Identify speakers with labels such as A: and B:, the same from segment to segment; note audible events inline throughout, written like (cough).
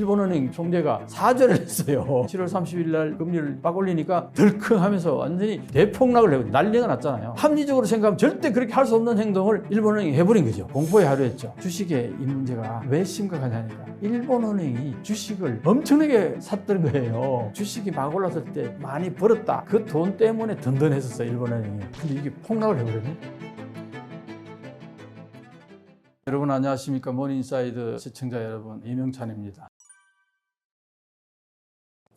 A: 일본은행 총재가 사죄를 했어요. (laughs) 7월 30일 날 금리를 막 올리니까 덜컹 하면서 완전히 대폭락을 해고 난리가 났잖아요. 합리적으로 생각하면 절대 그렇게 할 수 없는 행동을 일본은행이 해버린 거죠. 공포의 하루였죠. 주식의 이 문제가 왜 심각하냐니까 일본은행이 주식을 엄청나게 샀던 거예요. 주식이 막 올랐을 때 많이 벌었다. 그 돈 때문에 든든했었어요. 일본은행이. 근데 이게 폭락을 해버렸네. 여러분 안녕하십니까 모닝사이드 시청자 여러분 이명찬입니다.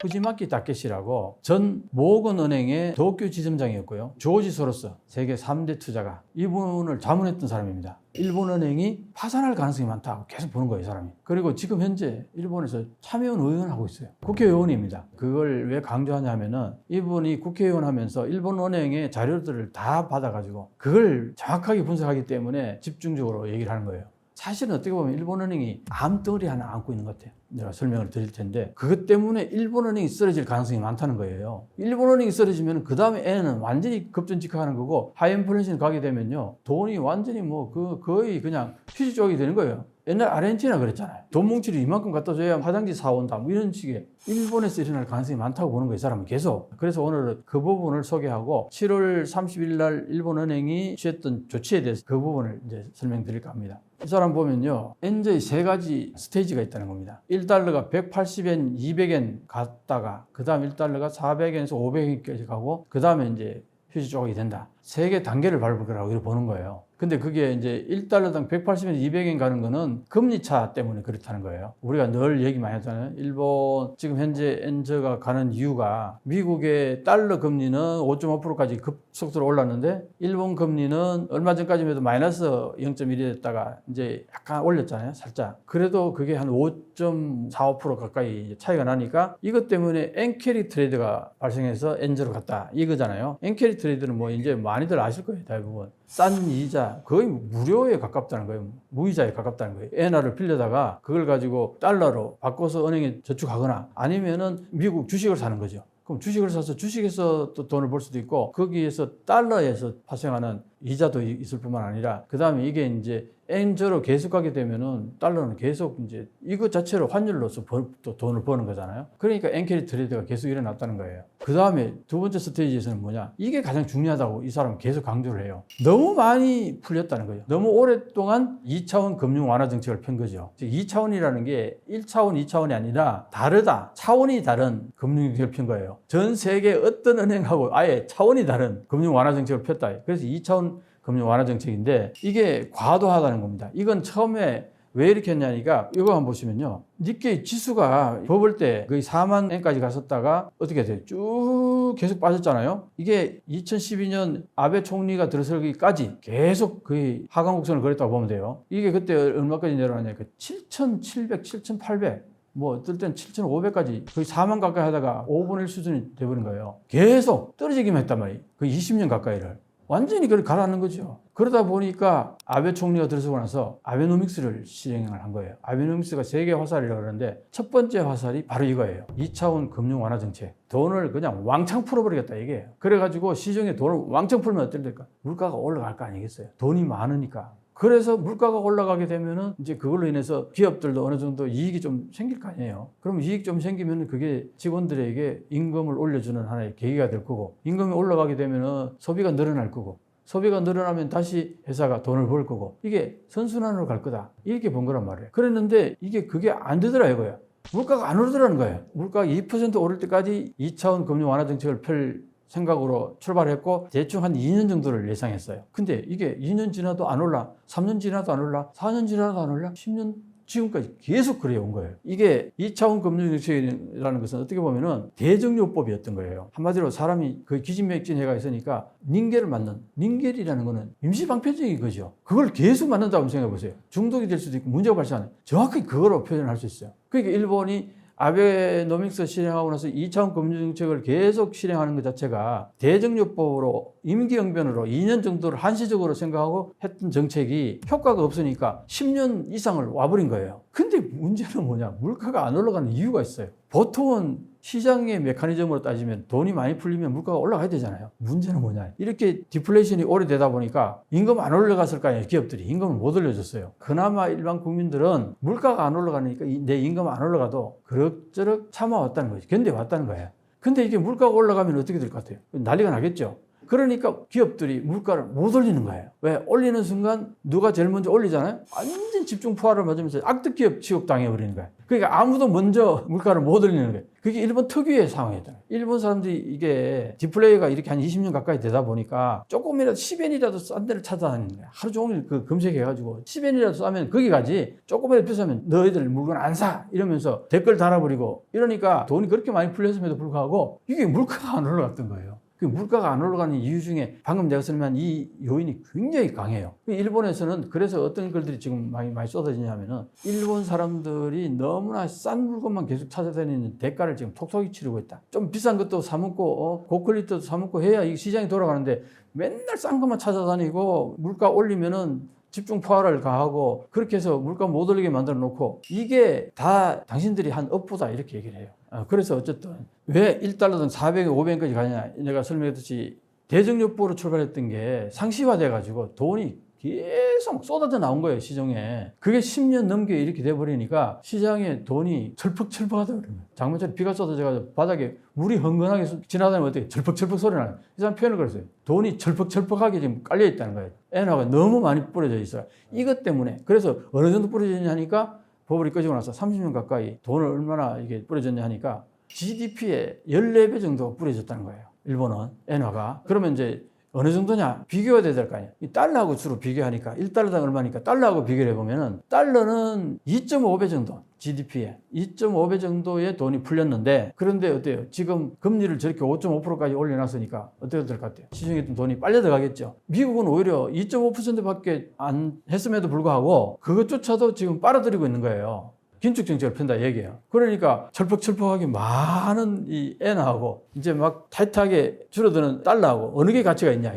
A: 후지마키 다케시라고 전 모건은행의 도쿄 지점장이었고요. 조지 소로스 세계 3대 투자가 이분을 자문했던 사람입니다. 일본은행이 파산할 가능성이 많다고 계속 보는 거예요, 이 사람이. 그리고 지금 현재 일본에서 참여원 의원 하고 있어요. 국회의원입니다. 그걸 왜 강조하냐면은 이분이 국회의원 하면서 일본은행의 자료들을 다 받아가지고 그걸 정확하게 분석하기 때문에 집중적으로 얘기를 하는 거예요. 사실은 어떻게 보면 일본은행이 암덩어리 하나 안고 있는 것 같아요. 내가 설명을 드릴 텐데 그것 때문에 일본은행이 쓰러질 가능성이 많다는 거예요. 일본은행이 쓰러지면 그 다음에 애는 완전히 급전직하는 거고 하이인플레이션 가게 되면요 돈이 완전히 뭐 그 거의 그냥 휴지 쪽이 되는 거예요. 옛날 아르헨티나 그랬잖아요. 돈 뭉치를 이만큼 갖다 줘야 화장지 사온다. 뭐 이런 식의 일본에서 일어날 가능성이 많다고 보는 거예요. 이 사람은 계속. 그래서 오늘 그 부분을 소개하고 7월 30일 날 일본은행이 취했던 조치에 대해서 그 부분을 이제 설명드릴까 합니다. 이 사람 보면요. 엔저의 세 가지 스테이지가 있다는 겁니다. 1달러가 180엔, 200엔 갔다가 그 다음 1달러가 400엔에서 500엔까지 가고 그 다음에 이제 휴지 조각이 된다. 세 개 단계를 밟을 거라고 보는 거예요. 근데 그게 이제 1달러당 180엔, 200엔 가는 거는 금리 차 때문에 그렇다는 거예요. 우리가 늘 얘기 많이 하잖아요. 일본 지금 현재 엔저가 가는 이유가 미국의 달러 금리는 5.5%까지 급속도로 올랐는데 일본 금리는 얼마 전까지만 해도 마이너스 0.1이었다가 이제 약간 올렸잖아요. 살짝. 그래도 그게 한 5.45% 가까이 차이가 나니까 이것 때문에 엔캐리 트레이드가 발생해서 엔저로 갔다. 이거잖아요. 엔캐리 트레이드는 뭐 이제 많이들 아실 거예요. 대부분. 싼 이자 거의 무료에 가깝다는 거예요. 무이자에 가깝다는 거예요. 엔화를 빌려다가 그걸 가지고 달러로 바꿔서 은행에 저축하거나 아니면은 미국 주식을 사는 거죠. 그럼 주식을 사서 주식에서 또 돈을 벌 수도 있고 거기에서 달러에서 발생하는 이자도 이- 있을 뿐만 아니라 그 다음에 이게 이제 엔저로 계속 가게 되면은 달러는 계속 이제 이것 자체로 환율로서 벌- 또 돈을 버는 거잖아요. 그러니까 엔캐리 트레이드가 계속 일어났다는 거예요. 그 다음에 두 번째 스테이지에서는 뭐냐? 이게 가장 중요하다고 이 사람은 계속 강조를 해요. 너무 많이 풀렸다는 거예요. 너무 오랫동안 2차원 금융 완화 정책을 편 거죠. 즉 2차원이라는 게 1차원, 2차원이 아니라 다르다. 차원이 다른 금융 정책을 편 거예요. 전 세계 어떤 은행하고 아예 차원이 다른 금융 완화 정책을 폈다. 그래서 2차원 금융 완화 정책인데 이게 과도하다는 겁니다. 이건 처음에 왜 이렇게 했냐니까 이거 한번 보시면요. 니케이 지수가 버블 때 거의 4만 엔까지 갔었다가 어떻게 돼요? 쭉 계속 빠졌잖아요. 이게 2012년 아베 총리가 들어서기까지 계속 거의 하강 곡선을 그렸다고 보면 돼요. 이게 그때 얼마까지 내려가냐니까 7,700, 7,800. 뭐 어떨 땐 7,500까지 거의 4만 가까이 하다가 5분의 1 수준이 돼버린 거예요. 계속 떨어지기만 했단 말이에요. 거의 20년 가까이를. 완전히 그걸 가라앉는 거죠. 그러다 보니까 아베 총리가 들어서고 나서 아베노믹스를 시행을 한 거예요. 아베노믹스가 세계 화살이라고 그러는데 첫 번째 화살이 바로 이거예요. 2차원 금융 완화 정책. 돈을 그냥 왕창 풀어버리겠다 이게. 그래가지고 시중에 돈을 왕창 풀면 어떨 될까? 물가가 올라갈 거 아니겠어요. 돈이 많으니까. 그래서 물가가 올라가게 되면은 이제 그걸로 인해서 기업들도 어느 정도 이익이 좀 생길 거 아니에요. 그럼 이익 좀 생기면 그게 직원들에게 임금을 올려주는 하나의 계기가 될 거고, 임금이 올라가게 되면은 소비가 늘어날 거고, 소비가 늘어나면 다시 회사가 돈을 벌 거고, 이게 선순환으로 갈 거다. 이렇게 본 거란 말이에요. 그랬는데 이게 그게 안 되더라 이거예요. 물가가 안 오르더라는 거예요. 물가가 2% 오를 때까지 2차원 금융 완화 정책을 펼 생각으로 출발했고 대충 한 2년 정도를 예상했어요. 근데 이게 2년 지나도 안 올라, 3년 지나도 안 올라, 4년 지나도 안 올라, 10년 지금까지 계속 그래 온 거예요. 이게 2차원 금융정책이라는 것은 어떻게 보면은 대정요법이었던 거예요. 한마디로 사람이 그 기진맥진해가 있으니까 닌겔을 맞는 닌겔이라는 거는 임시방편적인 거죠. 그걸 계속 맞는다고 생각해 보세요. 중독이 될 수도 있고 문제가 발생하는 정확히 그거로 표현할 수 있어요. 그러니까 일본이 아베노믹스 실행하고 나서 2차원 금융정책을 계속 실행하는 것 자체가 대정요법으로 임기응변으로 2년 정도를 한시적으로 생각하고 했던 정책이 효과가 없으니까 10년 이상을 와버린 거예요. 근데 문제는 뭐냐? 물가가 안 올라가는 이유가 있어요. 보통은 시장의 메커니즘으로 따지면 돈이 많이 풀리면 물가가 올라가야 되잖아요. 문제는 뭐냐? 이렇게 디플레이션이 오래되다 보니까 임금 안 올라갔을 거 아니에요. 기업들이 임금을 못 올려줬어요. 그나마 일반 국민들은 물가가 안 올라가니까 이- 내 임금 안 올라가도 그럭저럭 참아왔다는 거죠. 견뎌왔다는 거예요. 근데 이게 물가가 올라가면 어떻게 될 것 같아요? 난리가 나겠죠. 그러니까 기업들이 물가를 못 올리는 거예요. 왜? 올리는 순간 누가 제일 먼저 올리잖아요? 완전 집중 포화를 맞으면서 악덕 기업 취급 당해버리는 거예요. 그러니까 아무도 먼저 물가를 못 올리는 거예요. 그게 일본 특유의 상황이잖아요. 일본 사람들이 이게 디플레이가 이렇게 한 20년 가까이 되다 보니까 조금이라도 10엔이라도 싼 데를 찾아다니는 거예요. 하루 종일 그 검색해가지고 10엔이라도 싸면 거기 가지 조금이라도 비싸면 너희들 물건 안 사! 이러면서 댓글 달아버리고 이러니까 돈이 그렇게 많이 풀렸음에도 불구하고 이게 물가가 안 올라갔던 거예요. 그 물가가 안 올라가는 이유 중에 방금 내가 설명한 이 요인이 굉장히 강해요. 그 일본에서는 그래서 어떤 글들이 지금 많이, 많이 쏟아지냐면은 일본 사람들이 너무나 싼 물건만 계속 찾아다니는 대가를 지금 톡톡히 치르고 있다. 좀 비싼 것도 사먹고 어, 고퀄리티도 사먹고 해야 이 시장이 돌아가는데 맨날 싼 것만 찾아다니고 물가 올리면은 집중 포화를 가하고 그렇게 해서 물가 못 올리게 만들어 놓고 이게 다 당신들이 한 업보다 이렇게 얘기를 해요. 아, 그래서 어쨌든 왜 1달러든 400엔, 500엔까지 가냐. 내가 설명했듯이 대정요법으로 출발했던 게 상시화돼 가지고 돈이 계속 쏟아져 나온 거예요 시중에. 그게 10년 넘게 이렇게 돼버리니까 시장에 돈이 철퍽철퍽하다 그러는 거예요. 장마철에 비가 쏟아져가지고 바닥에 물이 흥건하게 쏟- 지나다니면 어떻게 철퍽철퍽 소리 나요? 이 사람 표현을 그랬어요. 돈이 철퍽철퍽하게 지금 깔려 있다는 거예요. 엔화가 너무 많이 뿌려져 있어요. 이것 때문에. 그래서 어느 정도 뿌려졌냐 하니까 버블이 꺼지고 나서 30년 가까이 돈을 얼마나 이게 뿌려졌냐 하니까 GDP의 14배 정도 뿌려졌다는 거예요. 일본은 엔화가. 그러면 이제 어느 정도냐? 비교가 돼야 될 거 아니에요. 이 달러하고 주로 비교하니까 1달러당 얼마니까 달러하고 비교를 해보면은 달러는 2.5배 정도 GDP에 2.5배 정도의 돈이 풀렸는데 그런데 어때요? 지금 금리를 저렇게 5.5%까지 올려놨으니까 어떻게 될 것 같아요? 시중에 있던 돈이 빨려 들어가겠죠. 미국은 오히려 2.5%밖에 안 했음에도 불구하고 그것조차도 지금 빨아들이고 있는 거예요. 긴축 정책을 편다 얘기예요. 그러니까 철퍽철퍽하게 많은 이 엔화하고 이제 막 타이트하게 줄어드는 달러하고 어느 게 가치가 있냐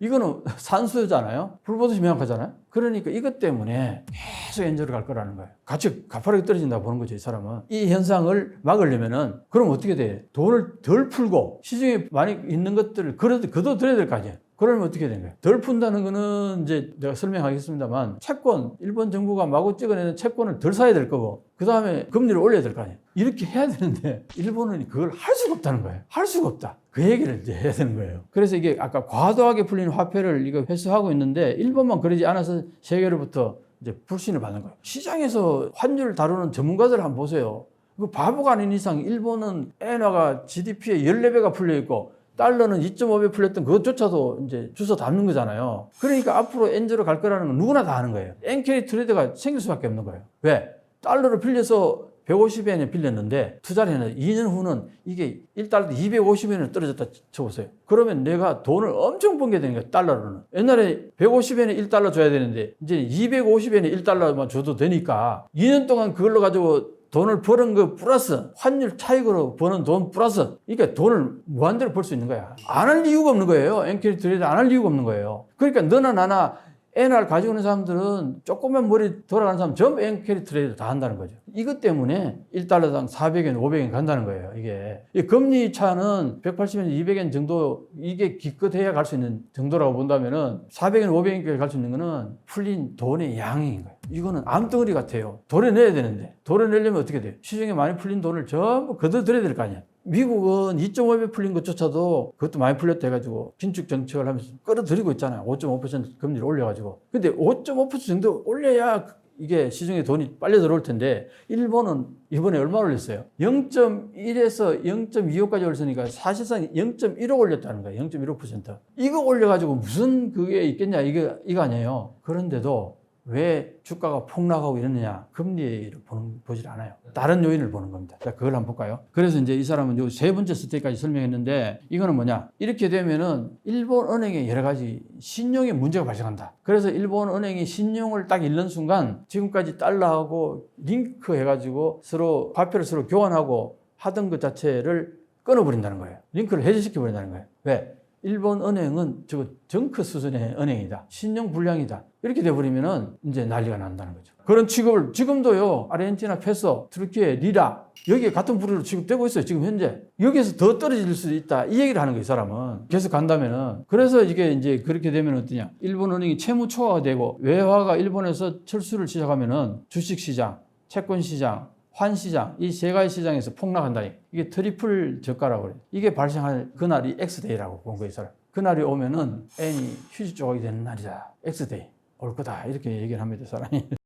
A: 이거. 이거는 (laughs) 산수잖아요. 불보듯이 명확하잖아요. 그러니까 이것 때문에 계속 엔저로 갈 거라는 거예요. 가치 가파르게 떨어진다 보는 거죠, 이 사람은. 이 현상을 막으려면은 그럼 어떻게 돼? 돈을 덜 풀고 시중에 많이 있는 것들을 그래도 걷어들여야 될 거 아니에요. 그러면 어떻게 거예요? 덜 푼다는 거는 이제 내가 설명하겠습니다만 채권, 일본 정부가 마구 찍어내는 채권을 덜 사야 될 거고 그 다음에 금리를 올려야 될 거 아니에요. 이렇게 해야 되는데 (laughs) 일본은 그걸 할 수가 없다는 거예요. 할 수가 없다. 그 얘기를 이제 해야 되는 거예요. 그래서 이게 아까 과도하게 풀리는 화폐를 이거 회수하고 있는데 일본만 그러지 않아서 세계로부터 이제 불신을 받는 거예요. 시장에서 환율을 다루는 전문가들 한번 보세요. 그 바보가 아닌 이상 일본은 엔화가 GDP의 14배가 풀려 있고 달러는 2.5배 풀렸던 그것조차도 이제 주워 담는 거잖아요. 그러니까 앞으로 엔저로 갈 거라는 건 누구나 다 아는 거예요. 엔캐리 트레이드가 생길 수밖에 없는 거예요. 왜? 달러를 빌려서 150엔에 빌렸는데 투자를 했는데 2년 후는 이게 1달러 250엔에 떨어졌다 쳐보세요. 그러면 내가 돈을 엄청 번게 되는 거예요. 달러로는. 옛날에 150엔에 1달러 줘야 되는데 이제 250엔에 1달러만 줘도 되니까 2년 동안 그걸로 가지고 돈을 버는 거 플러스 환율 차익으로 버는 돈 플러스 그러니까 돈을 무한대로 벌 수 있는 거야. 안 할 이유가 없는 거예요. 엔캐리 트레이드 안 할 이유가 없는 거예요. 그러니까 너나 나나 NR 가지고 있는 사람들은 조금만 머리 돌아가는 사람 전부 엔캐리 트레이드 다 한다는 거죠. 이것 때문에 1달러당 400엔, 500엔 간다는 거예요. 이게. 이 금리 차는 180엔, 200엔 정도 이게 기껏해야 갈 수 있는 정도라고 본다면은 400엔, 500엔까지 갈 수 있는 거는 풀린 돈의 양인 거예요. 이거는 암덩어리 같아요. 도려내야 되는데 도려내려면 어떻게 돼요? 시중에 많이 풀린 돈을 전부 걷어들여야 될 거 아니야. 미국은 2.5배 풀린 것조차도 그것도 많이 풀렸다 해가지고 긴축 정책을 하면서 끌어들이고 있잖아요. 5.5% 금리를 올려가지고. 근데 5.5% 정도 올려야 이게 시중에 돈이 빨려 들어올 텐데 일본은 이번에 얼마 올렸어요? 0.1에서 0.25까지 올렸으니까 사실상 0.15 올렸다는 거예요. 0.15%. 이거 올려가지고 무슨 그게 있겠냐 이거 이거 아니에요. 그런데도 왜 주가가 폭락하고 이러느냐 금리를 보는, 보질 않아요. 다른 요인을 보는 겁니다. 자, 그걸 한번 볼까요? 그래서 이제 이 사람은 요 세 번째 스테이까지 설명했는데 이거는 뭐냐? 이렇게 되면은 일본 은행에 여러 가지 신용에 문제가 발생한다. 그래서 일본 은행이 신용을 딱 잃는 순간 지금까지 달러하고 링크 해가지고 서로 화폐를 서로 교환하고 하던 것 자체를 끊어버린다는 거예요. 링크를 해제시켜 버린다는 거예요. 왜? 일본 은행은 저거 정크 수준의 은행이다. 신용 불량이다. 이렇게 돼버리면은 이제 난리가 난다는 거죠. 그런 취급을 지금도요. 아르헨티나 페소, 트르키에 리라 여기에 같은 부류로 취급되고 있어요. 지금 현재 여기에서 더 떨어질 수도 있다. 이 얘기를 하는 거예요. 이 사람은 계속 간다면은 그래서 이게 이제 그렇게 되면 어떠냐? 일본 은행이 채무 초과가 되고 외화가 일본에서 철수를 시작하면은 주식 시장, 채권 시장, 환 시장 이 세 가지 시장에서 폭락한다. 이게 트리플 저가라고 그래요. 이게 발생할 그날이 X데이라고 본 거예요, 이 사람. 그날이 오면은 N이 휴지 조각이 되는 날이다. X데이 올 거다. 이렇게 얘기를 합니다, 이 사람이. (laughs)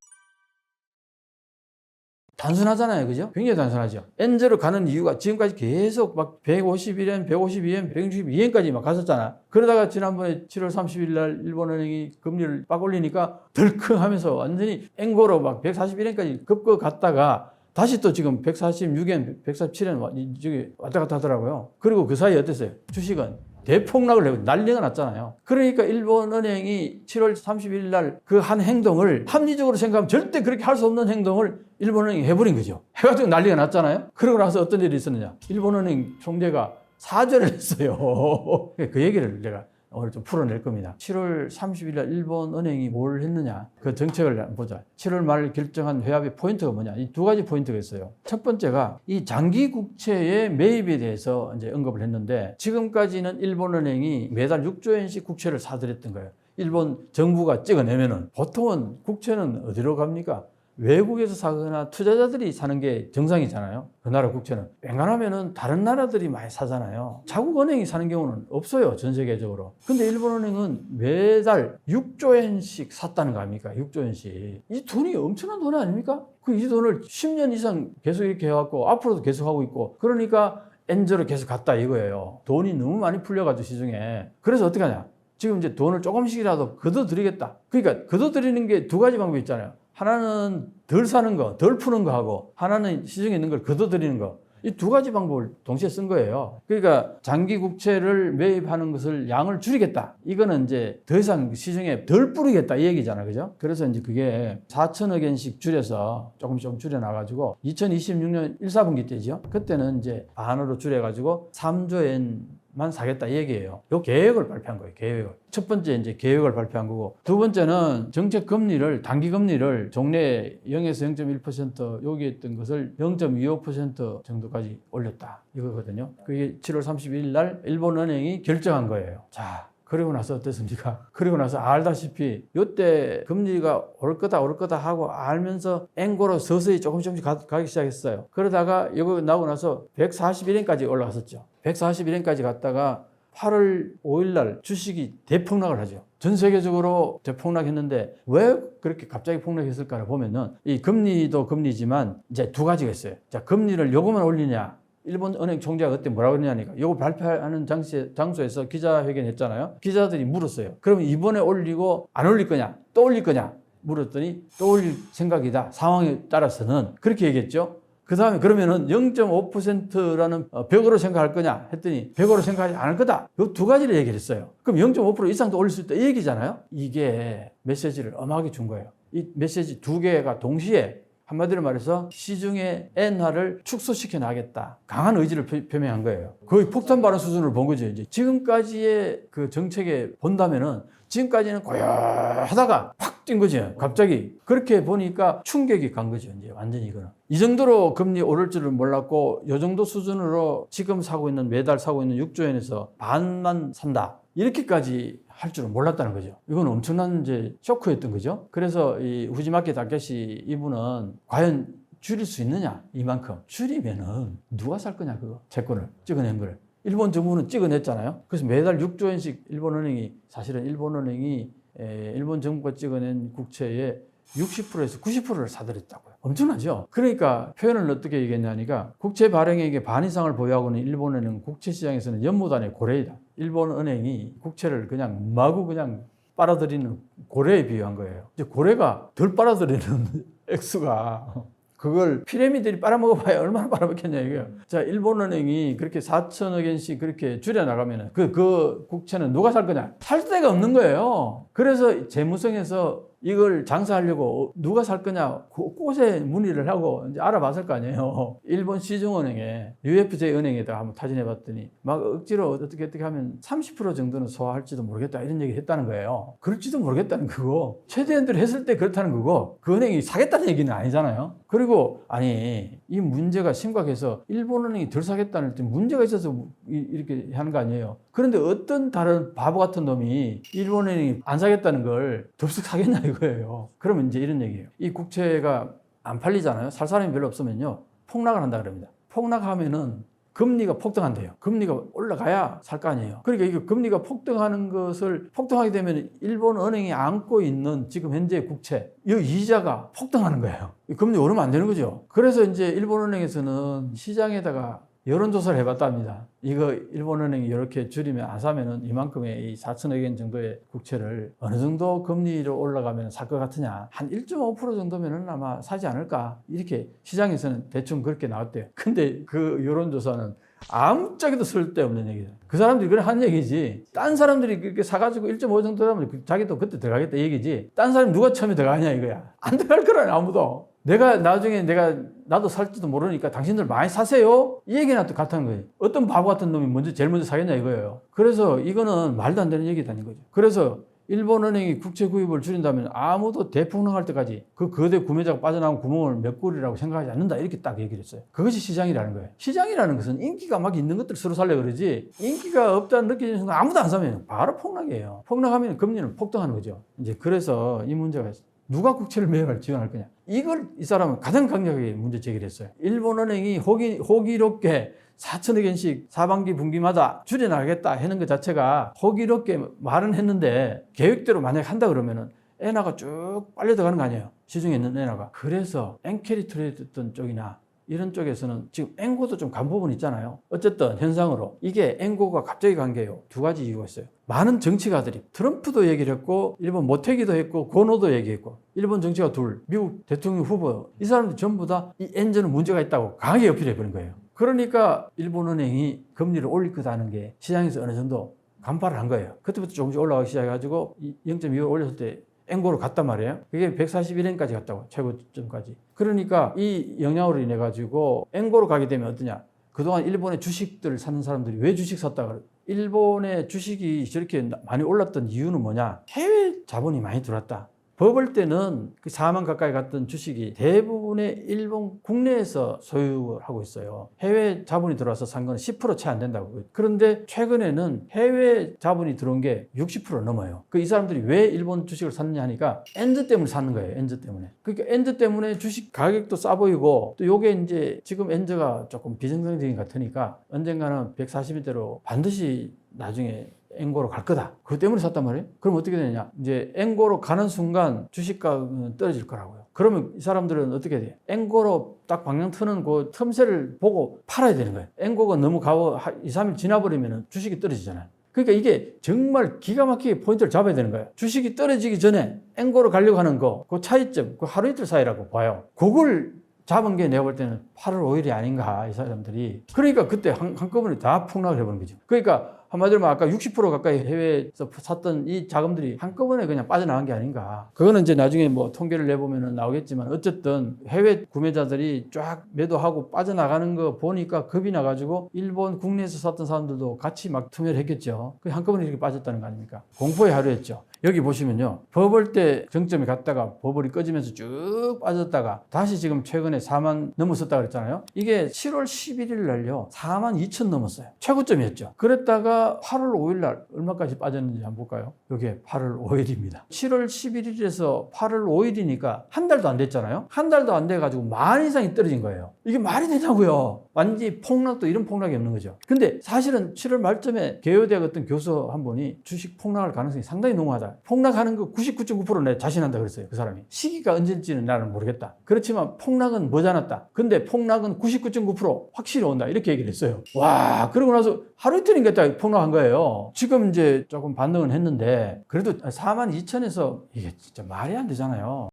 A: 단순하잖아요. 그죠? 굉장히 단순하죠. N제로 가는 이유가 지금까지 계속 막 151엔, 152엔, 162엔까지 막 갔었잖아. 그러다가 지난번에 7월 30일 날 일본은행이 금리를 빡 올리니까 덜컹 하면서 완전히 N고로 막 141엔까지 급거 갔다가 다시 또 지금 146엔, 147엔 저기 왔다 갔다 하더라고요. 그리고 그 사이에 어땠어요? 주식은 대폭락을 내고 난리가 났잖아요. 그러니까 일본 은행이 7월 30일 날 그 한 행동을 합리적으로 생각하면 절대 그렇게 할 수 없는 행동을 일본 은행이 해버린 거죠. 해가지고 난리가 났잖아요. 그러고 나서 어떤 일이 있었느냐. 일본 은행 총재가 사죄를 했어요. (laughs) 그 얘기를 내가 오늘 좀 풀어낼 겁니다. 7월 30일 날 일본 은행이 뭘 했느냐. 그 정책을 보자. 7월 말 결정한 회합의 포인트가 뭐냐. 이 두 가지 포인트가 있어요. 첫 번째가 이 장기 국채의 매입에 대해서 이제 언급을 했는데 지금까지는 일본 은행이 매달 6조 엔씩 국채를 사들였던 거예요. 일본 정부가 찍어내면은 보통은 국채는 어디로 갑니까? 외국에서 사거나 투자자들이 사는 게 정상이잖아요. 그 나라 국채는. 웬간하면은 다른 나라들이 많이 사잖아요. 자국 은행이 사는 경우는 없어요. 전 세계적으로. 근데 일본 은행은 매달 6조엔씩 샀다는 거 아닙니까? 6조엔씩. 이 돈이 엄청난 돈 아닙니까? 그 이 돈을 10년 이상 계속 이렇게 해왔고 앞으로도 계속 하고 있고 그러니까 엔저로 계속 갔다 이거예요. 돈이 너무 많이 풀려가지고 시중에. 그래서 어떻게 하냐? 지금 이제 돈을 조금씩이라도 걷어들이겠다. 그러니까 걷어들이는 게 두 가지 방법이 있잖아요. 하나는 덜 사는 거, 덜 푸는 거 하고 하나는 시중에 있는 걸 걷어들이는 거. 이 두 가지 방법을 동시에 쓴 거예요. 그러니까 장기 국채를 매입하는 것을 양을 줄이겠다. 이거는 이제 더 이상 시중에 덜 뿌리겠다 이 얘기잖아요. 그죠? 그래서 이제 그게 4천억 엔씩 줄여서 조금 좀 줄여 놔가지고 2026년 1, 4분기 때죠. 그때는 이제 반으로 줄여 가지고 3조 엔 만 사겠다 이 얘기예요. 요 계획을 발표한 거예요. 계획을. 첫 번째 이제 계획을 발표한 거고 두 번째는 정책 금리를 단기 금리를 종래 0에서 0.1% 여기 있던 것을 0.25% 정도까지 올렸다 이거거든요. 그게 7월 31일 날 일본 은행이 결정한 거예요. 자, 그리고 나서 어땠습니까? (laughs) 그리고 나서 알다시피 이때 금리가 오를 거다 오를 거다 하고 알면서 앵고로 서서히 조금씩 조금씩 가, 가기 시작했어요. 그러다가 이거 나오고 나서 141엔까지 올라갔었죠. 141엔까지 갔다가 8월 5일 날 주식이 대폭락을 하죠. 전 세계적으로 대폭락했는데 왜 그렇게 갑자기 폭락했을까를 보면은 이 금리도 금리지만 이제 두 가지가 있어요. 자, 금리를 요거만 올리냐 일본 은행 총재가 그때 뭐라고 그러냐니까 이거 발표하는 장시, 장소에서 기자회견 했잖아요. 기자들이 물었어요. 그럼 이번에 올리고 안 올릴 거냐? 또 올릴 거냐? 물었더니 또 올릴 생각이다. 상황에 따라서는 그렇게 얘기했죠. 그 다음에 그러면은 0.5%라는 어, 벽으로 생각할 거냐 했더니 벽으로 생각하지 않을 거다. 이 두 가지를 얘기를 했어요. 그럼 0.5% 이상도 올릴 수 있다. 이 얘기잖아요. 이게 메시지를 엄하게 준 거예요. 이 메시지 두 개가 동시에 한마디로 말해서 시중의 엔화를 축소시켜 나가겠다. 강한 의지를 표- 표명한 거예요. 거의 폭탄 발언 수준으로 본 거죠. 이제 지금까지의 그 정책에 본다면은 지금까지는 고요하다가 확 뛴 거죠. 갑자기 그렇게 보니까 충격이 간 거죠. 이제 완전히 이거는 이 정도로 금리 오를 줄을 몰랐고 이 정도 수준으로 지금 사고 있는 매달 사고 있는 6조엔에서 반만 산다. 이렇게까지 할 줄은 몰랐다는 거죠. 이건 엄청난 이제 쇼크였던 거죠. 그래서 이 후지마키 다케시 이분은 과연 줄일 수 있느냐 이만큼 줄이면은 누가 살 거냐 그거 채권을 찍어낸 거를 일본 정부는 찍어냈잖아요. 그래서 매달 6조 엔씩 일본 은행이 사실은 일본 은행이 에, 일본 정부가 찍어낸 국채의 60%에서 90%를 사들였다고요. 엄청나죠? 그러니까 표현을 어떻게 얘기했냐니까 국채 발행액의 반 이상을 보유하고 있는 일본은행 국채 시장에서는 연무단의 고래이다. 일본 은행이 국채를 그냥 마구 그냥 빨아들이는 고래에 비유한 거예요. 이제 고래가 덜 빨아들이는 (laughs) 액수가 그걸 피라미드들이 빨아먹어봐야 얼마나 빨아먹겠냐 이거예요. 자, 일본은행이 그렇게 4천억 엔씩 그렇게 줄여나가면 그, 그 국채는 누가 살 거냐? 살 데가 없는 거예요. 그래서 재무성에서 이걸 장사하려고 누가 살 거냐 고- 곳에 문의를 하고 이제 알아봤을 거 아니에요. (laughs) 일본 시중은행에 UFJ 은행에다 한번 타진해 봤더니 막 억지로 어떻게 어떻게 하면 30% 정도는 소화할지도 모르겠다 이런 얘기 했다는 거예요. 그럴지도 모르겠다는 거고 최대한대로 했을 때 그렇다는 거고 그 은행이 사겠다는 얘기는 아니잖아요. 그리고 아니 이 문제가 심각해서 일본 은행이 덜 사겠다는 때 문제가 있어서 이- 이렇게 하는 거 아니에요. 그런데 어떤 다른 바보 같은 놈이 일본 은행이 안 사겠다는 걸 덥석 사겠냐 이 거예요. 그러면 이제 이런 얘기예요. 이 국채가 안 팔리잖아요. 살 사람이 별로 없으면요. 폭락을 한다 그럽니다. 폭락하면은 금리가 폭등한대요. 금리가 올라가야 살 거 아니에요. 그러니까 이거 금리가 폭등하는 것을 폭등하게 되면 일본 은행이 안고 있는 지금 현재 국채 이 이자가 폭등하는 거예요. 이 금리 오르면 안 되는 거죠. 그래서 이제 일본 은행에서는 시장에다가 여론조사를 해봤답니다. 이거 일본은행이 이렇게 줄이면 안 사면은 이만큼의 이 4천억 원 정도의 국채를 어느 정도 금리로 올라가면 살 것 같으냐. 한 1.5% 정도면은 아마 사지 않을까. 이렇게 시장에서는 대충 그렇게 나왔대요. 근데 그 여론조사는 아무짝에도 쓸데없는 얘기예요. 그 사람들이 그래 한 얘기지. 딴 사람들이 그렇게 사가지고 1.5 정도 그 자기도 그때 들어가겠다 얘기지. 딴 사람이 누가 처음에 들어가냐 이거야. 안 들어갈 거라니 아무도. 내가 나중에 내가 나도 살지도 모르니까 당신들 많이 사세요. 이 얘기나 또 같은 거예요. 어떤 바보 같은 놈이 먼저 제일 먼저 사겠냐 이거예요. 그래서 이거는 말도 안 되는 얘기다는 거죠. 그래서 일본은행이 국채 구입을 줄인다면 아무도 대폭락할 때까지 그 거대 구매자가 빠져나온 구멍을 몇 골이라고 생각하지 않는다 이렇게 딱 얘기를 했어요. 그것이 시장이라는 거예요. 시장이라는 것은 인기가 막 있는 것들 서로 살려 그러지 인기가 없다는 느끼는 순간 아무도 안 사면 바로 폭락이에요. 폭락하면 금리는 폭등하는 거죠. 이제 그래서 이 문제가 누가 국채를 매입할 지원할 거냐. 이걸 이 사람은 가장 강력하게 문제 제기를 했어요. 일본은행이 호기, 호기롭게 4천억 원씩 사반기 분기마다 줄여나가겠다 하는 것 자체가 호기롭게 말은 했는데 계획대로 만약 한다 그러면은 엔화가 쭉 빨려 들어가는 거 아니에요. 시중에 있는 엔화가. 그래서 엔캐리 트레이드 쪽이나 이런 쪽에서는 지금 앵고도 좀 간 부분 있잖아요. 어쨌든 현상으로 이게 앵고가 갑자기 간 게요. 두 가지 이유가 있어요. 많은 정치가들이 트럼프도 얘기를 했고 일본 모태기도 했고 고노도 얘기했고 일본 정치가 둘 미국 대통령 후보 이 사람들 전부 다 이 엔저는 문제가 있다고 강하게 어필해 버린 거예요. 그러니까 일본은행이 금리를 올릴 거다는 게 시장에서 어느 정도 간파를 한 거예요. 그때부터 조금씩 올라가기 시작해가지고 0.25 올렸을 때 앵고로 갔단 말이에요. 그게 141엔까지 갔다고 최고점까지. 그러니까 이 영향으로 인해 가지고 앵고로 가게 되면 어떠냐? 그동안 일본의 주식들을 사는 사람들이 왜 주식 샀다 그래? 일본의 주식이 저렇게 많이 올랐던 이유는 뭐냐? 해외 자본이 많이 들어왔다. 버블 때는 그 4만 가까이 갔던 주식이 대부분의 일본 국내에서 소유하고 있어요. 해외 자본이 들어와서 산 건 10%채 안 된다고. 그런데 최근에는 해외 자본이 들어온 게 60% 넘어요. 그 이 사람들이 왜 일본 주식을 샀느냐 하니까 엔드 때문에 사는 거예요. 엔드 때문에. 그러니까 엔드 때문에 주식 가격도 싸 보이고 또 요게 이제 지금 엔드가 조금 비정상적인 것 같으니까 언젠가는 140일대로 반드시 나중에 앵고로 갈 거다. 그것 때문에 샀단 말이에요. 그럼 어떻게 되느냐? 이제 앵고로 가는 순간 주식 가격은 떨어질 거라고요. 그러면 이 사람들은 어떻게 돼요? 앵고로 딱 방향 트는 그 틈새를 보고 팔아야 되는 거예요. 앵고가 너무 가고 2, 3일 지나버리면 주식이 떨어지잖아요. 그러니까 이게 정말 기가 막히게 포인트를 잡아야 되는 거예요. 주식이 떨어지기 전에 앵고로 가려고 하는 거, 그 차이점, 그 하루 이틀 사이라고 봐요. 그걸 잡은 게 내가 볼 때는 8월 5일이 아닌가, 이 사람들이. 그러니까 그때 한, 한꺼번에 다 폭락을 해버린 거죠. 그러니까 한마디로 말하면 아까 60% 가까이 해외에서 샀던 이 자금들이 한꺼번에 그냥 빠져나간 게 아닌가. 그거는 이제 나중에 뭐 통계를 내보면 나오겠지만 어쨌든 해외 구매자들이 쫙 매도하고 빠져나가는 거 보니까 겁이 나가지고 일본 국내에서 샀던 사람들도 같이 막 투매를 했겠죠. 그 한꺼번에 이렇게 빠졌다는 거 아닙니까? 공포의 하루였죠. 여기 보시면요. 버블 때 정점이 갔다가 버블이 꺼지면서 쭉 빠졌다가 다시 지금 최근에 4만 넘었었다 그랬잖아요. 이게 7월 11일 날요. 4만 2천 넘었어요. 최고점이었죠. 그랬다가 8월 5일 날 얼마까지 빠졌는지 한번 볼까요? 이게 8월 5일입니다. 7월 11일에서 8월 5일이니까 한 달도 안 됐잖아요. 한 달도 안 돼 가지고 만 이상이 떨어진 거예요. 이게 말이 되냐고요. 완전히 폭락도 이런 폭락이 없는 거죠. 근데 사실은 7월 말쯤에 개요대학 어떤 교수 한 분이 주식 폭락할 가능성이 상당히 농후하다. 폭락하는 거 99.9%내 자신한다 그랬어요. 그 사람이. 시기가 언제일지는 나는 모르겠다. 그렇지만 폭락은 머지않았다. 근데 폭락은 99.9% 확실히 온다. 이렇게 얘기를 했어요. 와, 그러고 나서 하루 이틀인가 딱 폭락한 거예요. 지금 이제 조금 반등은 했는데 그래도 4만 2천에서 이게 진짜 말이 안 되잖아요.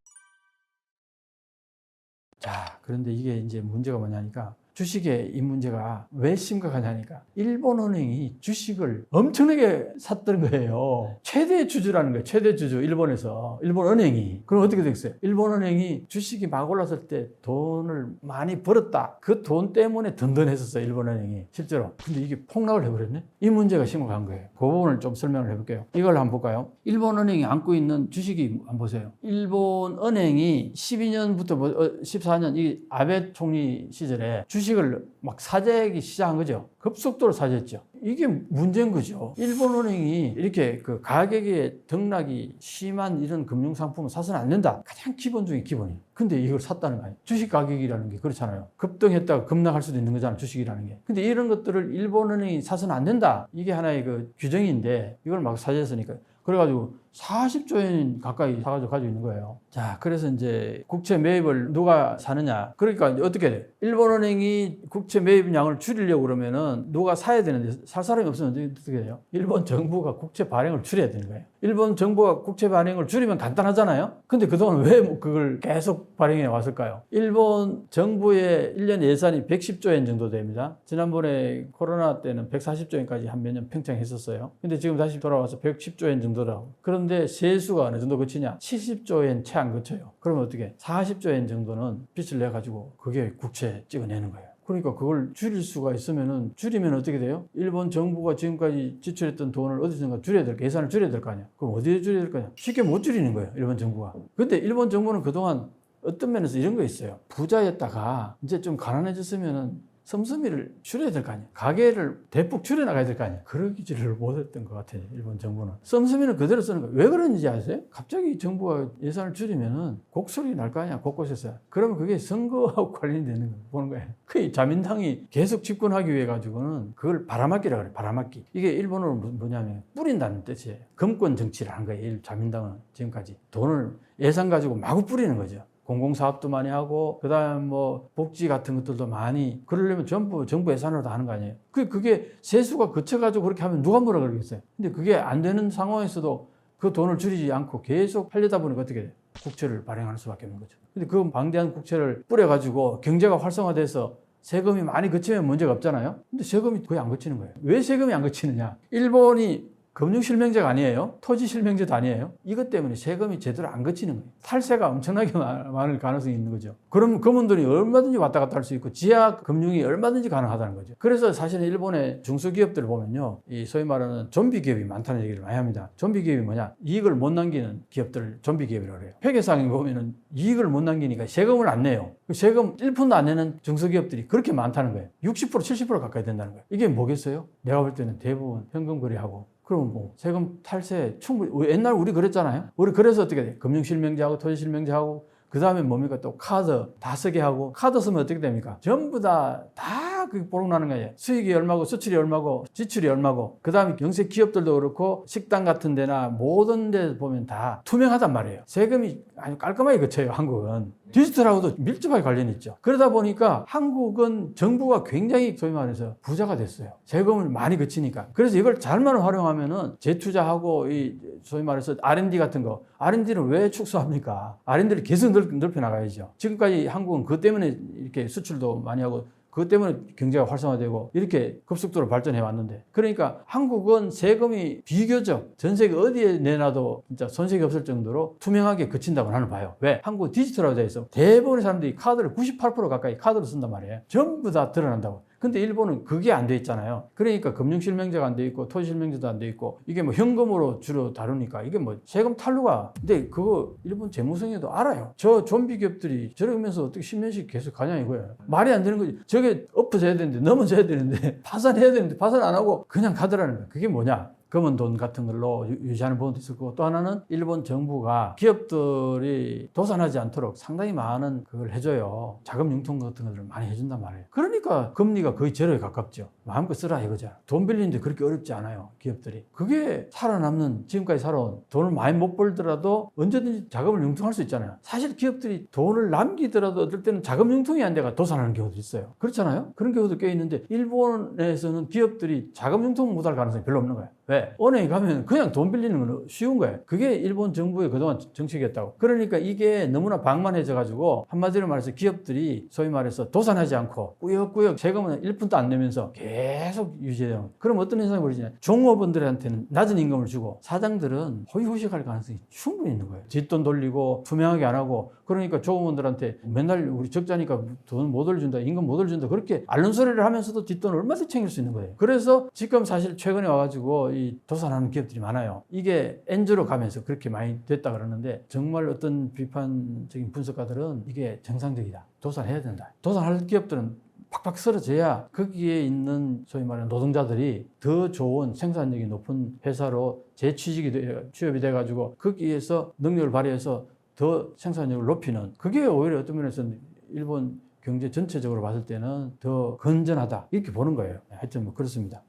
A: 자, 그런데 이게 이제 문제가 뭐냐니까 주식의 이 문제가 왜 심각하냐니까 일본은행이 주식을 엄청나게 샀던 거예요. 최대 주주라는 거예요. 최대 주주 일본에서 일본은행이 그럼 어떻게 됐어요? 일본은행이 주식이 막 올랐을 때 돈을 많이 벌었다. 그 돈 때문에 든든했었어요. 일본은행이 실제로. 근데 이게 폭락을 해버렸네. 이 문제가 심각한 거예요. 그 부분을 좀 설명을 해볼게요. 이걸 한번 볼까요? 일본은행이 안고 있는 주식이 한번 보세요. 일본은행이 12년부터 뭐, 14년 이 아베 총리 시절에 주식 을 막 사재기 시작한 거죠. 급속도로 사재했죠. 이게 문제인 거죠. 일본은행이 이렇게 그 가격의 등락이 심한 이런 금융상품을 사서는 안 된다. 가장 기본 중에 기본이에요. 근데 이걸 샀다는 거예요. 주식 가격이라는 게 그렇잖아요. 급등했다가 급락할 수도 있는 거잖아요. 주식이라는 게. 근데 이런 것들을 일본은행이 사서는 안 된다. 이게 하나의 그 규정인데 이걸 막 사재했으니까. 그래가지고 40조 원 가까이 사가지고 가지고 있는 거예요. 자, 그래서 이제 국채 매입을 누가 사느냐. 그러니까 어떻게 돼? 일본은행이 국채 매입량을 줄이려고 그러면은 누가 사야 되는데 살 사람이 없으면 어떻게 돼요? 일본 정부가 국채 발행을 줄여야 되는 거예요. 일본 정부가 국채 발행을 줄이면 간단하잖아요. 근데 그동안 왜 그걸 계속 발행해 왔을까요? 일본 정부의 1년 예산이 110조 엔 정도 됩니다. 지난번에 코로나 때는 140조 엔까지 한 몇년 팽창했었어요. 근데 지금 다시 돌아와서 110조 엔 정도라고. 그런 데 세수가 어느 정도 그치냐? 70조 엔 채안 그쳐요. 그러면 어떻게? 40조 엔 정도는 빚을 내 가지고 그게 국채 찍어내는 거예요. 그러니까 그걸 줄일 수가 있으면은 줄이면 어떻게 돼요? 일본 정부가 지금까지 지출했던 돈을 어디선가 줄여야 될 거, 예산을 줄여야 될 거 아니야. 그럼 어디에 줄여야 될 거냐? 쉽게 못 줄이는 거예요. 일본 정부가. 근데 일본 정부는 그동안 어떤 면에서 이런 거 있어요. 부자였다가 이제 좀 가난해졌으면은 씀씀이를 줄여야 될 거 아니야. 가게를 대폭 줄여나가야 될 거 아니야. 그러기지를 못했던 것 같아요. 일본 정부는. 씀씀이는 그대로 쓰는 거예요. 왜 그런지 아세요? 갑자기 정부가 예산을 줄이면은 곡소리 날 거 아니야. 곳곳에서. 그러면 그게 선거하고 (laughs) 관련되는 거 보는 거예요. 그 자민당이 계속 집권하기 위해 가지고는 그걸 바라막기라 그래. 바라막기. 이게 일본어로 뭐- 뭐냐면 뿌린다는 뜻이에요. 금권 정치를 한 거예요. 일- 자민당은 지금까지. 돈을 예산 가지고 마구 뿌리는 거죠. 공공사업도 많이 하고 그다음 뭐 복지 같은 것들도 많이 그러려면 전부 정부 예산으로 다 하는 거 아니에요. 그 그게 세수가 그쳐가지고 그렇게 하면 누가 뭐라 그러겠어요. 근데 그게 안 되는 상황에서도 그 돈을 줄이지 않고 계속 하려다 보니까 어떻게 돼요? 국채를 발행할 수밖에 없는 거죠. 근데 그 방대한 국채를 뿌려 가지고 경제가 활성화돼서 세금이 많이 그치면 문제가 없잖아요. 근데 세금이 거의 안 그치는 거예요. 왜 세금이 안 그치느냐? 일본이 금융 실명제가 아니에요. 토지 실명제도 아니에요. 이것 때문에 세금이 제대로 안 거치는 거예요. 탈세가 엄청나게 많- 많을 가능성이 있는 거죠. 그럼 그분들이 얼마든지 왔다 갔다 할 수 있고 지하 금융이 얼마든지 가능하다는 거죠. 그래서 사실은 일본의 중소기업들을 보면요. 이 소위 말하는 좀비 기업이 많다는 얘기를 많이 합니다. 좀비 기업이 뭐냐? 이익을 못 남기는 기업들을 좀비 기업이라고 해요. 회계상에 보면은 이익을 못 남기니까 세금을 안 내요. 그 세금 1푼도 안 내는 중소기업들이 그렇게 많다는 거예요. 60% 70% 가까이 된다는 거예요. 이게 뭐겠어요? 내가 볼 때는 대부분 현금 거래하고 그럼 뭐 세금 탈세 충분히 옛날 우리 그랬잖아요. 우리 그래서 어떻게 돼? 금융 실명제하고 토지 실명제하고 그 다음에 뭡니까 또 카드 다 쓰게 하고 카드 쓰면 어떻게 됩니까? 전부 다다 그게 보록 나는 거예요. 수익이 얼마고 수출이 얼마고 지출이 얼마고 그 다음에 영세 기업들도 그렇고 식당 같은 데나 모든 데 보면 다 투명하단 말이에요. 세금이 아주 깔끔하게 거쳐요 한국은. 디지털하고도 밀접하게 관련이 있죠. 그러다 보니까 한국은 정부가 굉장히 소위 말해서 부자가 됐어요. 세금을 많이 거치니까. 그래서 이걸 잘만 활용하면은 재투자하고 이 소위 말해서 R&D 같은 거 R&D를 왜 축소합니까? R&D를 계속 넓, 넓혀 나가야죠. 지금까지 한국은 그 때문에 이렇게 수출도 많이 하고 그것 때문에 경제가 활성화되고 이렇게 급속도로 발전해 왔는데 그러니까 한국은 세금이 비교적 전 세계 어디에 내놔도 진짜 손색이 없을 정도로 투명하게 그친다고 나는 봐요. 왜? 한국 디지털화되어 있어. 대부분의 사람들이 카드를 98% 가까이 카드로 쓴단 말이에요. 전부 다 드러난다고. 근데 일본은 그게 안 돼 있잖아요. 그러니까 금융실명제가 안 돼 있고 토지실명제도 안 돼 있고 이게 뭐 현금으로 주로 다루니까 이게 뭐 세금 탈루가. 근데 그거 일본 재무성에도 알아요. 저 좀비 기업들이 저러면서 어떻게 10년씩 계속 가냐 이거예요. 말이 안 되는 거지. 저게 엎어져야 되는데 넘어져야 되는데 (laughs) 파산해야 되는데 파산 안 하고 그냥 가더라는 거예요. 그게 뭐냐? 검은 돈 같은 걸로 유- 유지하는 부분도 있을 거고 또 하나는 일본 정부가 기업들이 도산하지 않도록 상당히 많은 그걸 해줘요. 자금 융통 같은 것들을 많이 해준단 말이에요. 그러니까 금리가 거의 제로에 가깝죠. 마음껏 쓰라 이거죠. 돈 빌리는데 그렇게 어렵지 않아요. 기업들이. 그게 살아남는 지금까지 살아온 돈을 많이 못 벌더라도 언제든지 자금을 융통할 수 있잖아요. 사실 기업들이 돈을 남기더라도 어떨 때는 자금 융통이 안 돼가 도산하는 경우도 있어요. 그렇잖아요. 그런 경우도 꽤 있는데 일본에서는 기업들이 자금 융통 못할 가능성이 별로 없는 거예요. 왜? 왜? 은행에 가면 그냥 돈 빌리는 건 쉬운 거예요. 그게 일본 정부의 그동안 정책이었다고. 그러니까 이게 너무나 방만해져 가지고 한마디로 말해서 기업들이 소위 말해서 도산하지 않고 꾸역꾸역 세금은 1분도 안 내면서 계속 유지해요. 그럼 어떤 현상이 벌어지냐? 종업원들한테는 낮은 임금을 주고 사장들은 호의호식할 가능성이 충분히 있는 거예요. 뒷돈 돌리고 투명하게 안 하고 그러니까 종업원들한테 맨날 우리 적자니까 돈 못 올준다, 임금 못 올준다 그렇게 앓는 소리를 하면서도 뒷돈을 얼마든지 챙길 수 있는 거예요. 그래서 지금 사실 최근에 와가지고 이 도산하는 기업들이 많아요. 이게 엔저로 가면서 그렇게 많이 됐다 그러는데 정말 어떤 비판적인 분석가들은 이게 정상적이다. 도산해야 된다. 도산할 기업들은 팍팍 쓰러져야 거기에 있는 소위 말하는 노동자들이 더 좋은 생산력이 높은 회사로 재취직이 돼, 취업이 돼가지고 거기에서 능력을 발휘해서 더 생산력을 높이는 그게 오히려 어떤 면에서는 일본 경제 전체적으로 봤을 때는 더 건전하다 이렇게 보는 거예요. 하여튼 뭐 그렇습니다.